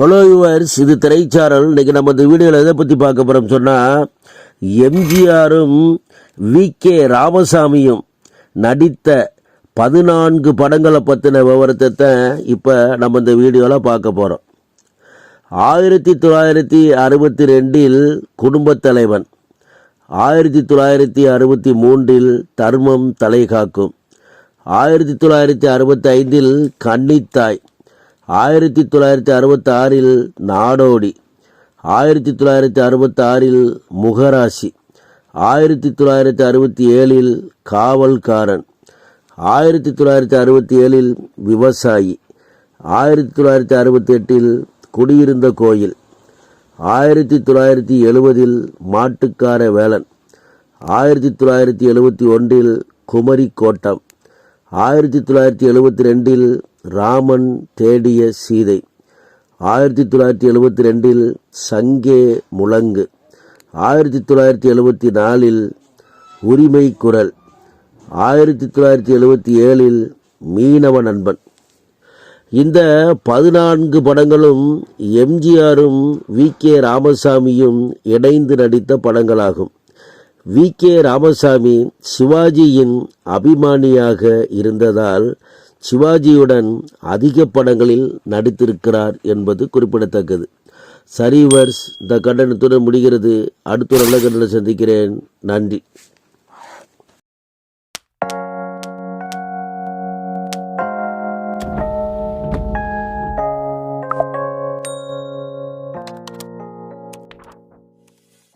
Hello yours இது திரைச்சாரல். இன்றைக்கி நம்ம இந்த வீடியோவில் எதை பற்றி பார்க்க போகிறோம் சொன்னால் எம்ஜிஆரும் வி. கே. ராமசாமியும் நடித்த பதினான்கு படங்களை பற்றின விவரத்தை தான் இப்போ நம்ம இந்த வீடியோவில் பார்க்க போகிறோம் ஆயிரத்தி தொள்ளாயிரத்தி அறுபத்தி ரெண்டில் குடும்பத் தலைவன். ஆயிரத்தி தொள்ளாயிரத்தி அறுபத்தி மூன்றில் தர்மம் தலை காக்கும். ஆயிரத்தி தொள்ளாயிரத்தி அறுபத்தி ஐந்தில் கன்னித்தாய். ஆயிரத்தி தொள்ளாயிரத்தி அறுபத்தி ஆறில் நாடோடி ஆயிரத்தி தொள்ளாயிரத்தி அறுபத்தி ஆறில் முகராசி ஆயிரத்தி தொள்ளாயிரத்தி அறுபத்தி ஏழில் காவல்காரன் ஆயிரத்தி தொள்ளாயிரத்தி அறுபத்தி ஏழில் விவசாயி ஆயிரத்தி தொள்ளாயிரத்தி அறுபத்தி எட்டில் குடியிருந்த கோயில் ஆயிரத்தி தொள்ளாயிரத்தி எழுபதில் மாட்டுக்கார வேலன் ஆயிரத்தி தொள்ளாயிரத்தி எழுபத்தி ஒன்றில் குமரி கோட்டம் ஆயிரத்தி தொள்ளாயிரத்தி எழுபத்தி ரெண்டில் ராமன் தேடிய சீதை. ஆயிரத்தி தொள்ளாயிரத்தி எழுபத்தி ரெண்டில் சங்கே முழங்கு. ஆயிரத்தி தொள்ளாயிரத்தி எழுபத்தி நாலில் உரிமை குரல். ஆயிரத்தி தொள்ளாயிரத்தி எழுபத்தி ஏழில் மீனவ நண்பன். இந்த பதினான்கு படங்களும் எம்ஜிஆரும் வி. கே. ராமசாமியும் இணைந்து நடித்த படங்களாகும். வி. கே. ராமசாமி சிவாஜியின் அபிமானியாக இருந்ததால் சிவாஜியுடன் அதிக படங்களில் நடித்திருக்கிறார் என்பது குறிப்பிடத்தக்கது. சரிவர்ஸ் இந்த கண்டனத்துடன் முடிகிறது. அடுத்த நல்ல கண்டனம் சந்திக்கிறேன். நன்றி.